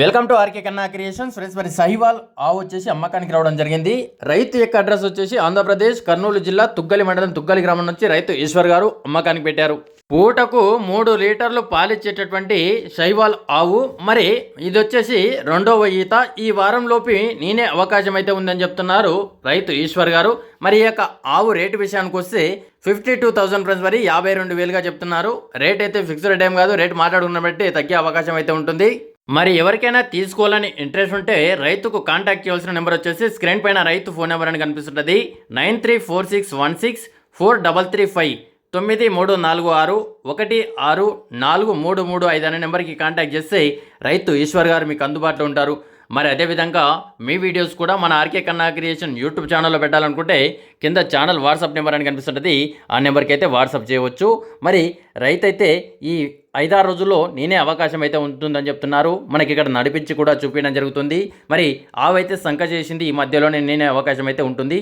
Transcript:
Welcome to RK Kanna creations friends మరి సహివాల్ ఆవు వచ్చేసి అమ్మకానికి రావడం జరిగింది. రైతు యొక్క అడ్రస్ వచ్చేసి ఆంధ్రప్రదేశ్ కర్నూలు జిల్లా తుగ్గలి మండలం తుగ్గలి గ్రామం నుంచి రైతు ఈశ్వర్ గారు అమ్మకానికి పెట్టారు. పూటకు మూడు లీటర్లు పాలిచ్చేటటువంటి శైవాల్ ఆవు. మరి ఇది వచ్చేసి రెండవ ఈత. ఈ వారంలోపు నేనే అవకాశం అయితే ఉందని చెప్తున్నారు రైతు ఈశ్వర్ గారు. మరి ఈ యొక్క ఆవు రేటు విషయానికి వస్తే ఫిఫ్టీ టూ థౌసండ్ ఫ్రెండ్స్ మరి యాభై రెండు వేలుగా చెప్తున్నారు. రేట్ అయితే ఫిక్స్డ్ ఏం కాదు రేట్ మాట్లాడుకున్న బట్టి తగ్గే అవకాశం అయితే ఉంటుంది. మరి ఎవరికైనా తీసుకోవాలని ఇంట్రెస్ట్ ఉంటే రైతుకు కాంటాక్ట్ చేయాల్సిన నెంబర్ వచ్చేసి స్క్రీన్ పైన రైతు ఫోన్ నెంబర్ అని కనిపిస్తుంటుంది. Nine three four six one six four double three five తొమ్మిది మూడు నాలుగు ఆరు ఒకటి ఆరు నాలుగు మూడు మూడు ఐదు అనే నెంబర్కి కాంటాక్ట్ చేస్తే రైతు ఈశ్వర్ గారు మీకు అందుబాటులో ఉంటారు. మరి అదేవిధంగా మీ వీడియోస్ కూడా మన ఆర్కే కన్నా క్రియేషన్ యూట్యూబ్ ఛానల్లో పెట్టాలనుకుంటే కింద ఛానల్ వాట్సాప్ నెంబర్ అని కనిపిస్తుంటుంది. ఆ నెంబర్కి అయితే వాట్సాప్ చేయవచ్చు. మరి రైతైతే ఈ ఐదారు రోజుల్లో నేనే అవకాశం అయితే ఉంటుందని చెప్తున్నారు. మనకి ఇక్కడ నడిపించి కూడా చూపించడం జరుగుతుంది. మరి ఆవైతే సంక చేసింది ఈ మధ్యలోనే నేనే అవకాశం అయితే ఉంటుంది.